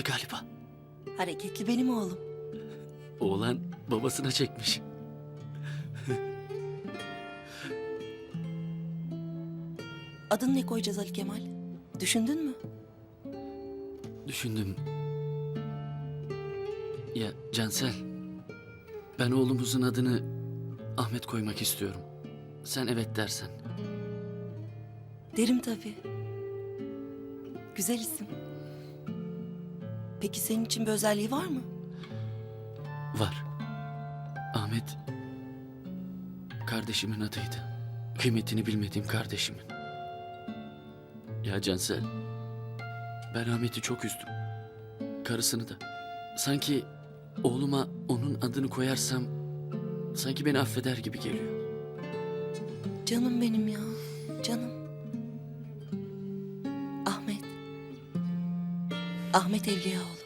çıktı galiba. Hareketli benim oğlum. Oğlan babasına çekmiş. Adını ne koyacağız Ali Kemal? Düşündün mü? Düşündüm. Ya Cansel, ben oğlumuzun adını Ahmet koymak istiyorum. Sen evet dersen. Derim tabii. Güzel isim. Peki senin için bir özelliği var mı? Var. Ahmet kardeşimin adıydı. Kıymetini bilmediğim kardeşimin. Ya Cansel, ben Ahmet'i çok üzdüm. Karısını da. Sanki oğluma onun adını koyarsam sanki beni affeder gibi geliyor. Canım benim ya. Canım. Ahmet Evliyaoğlu.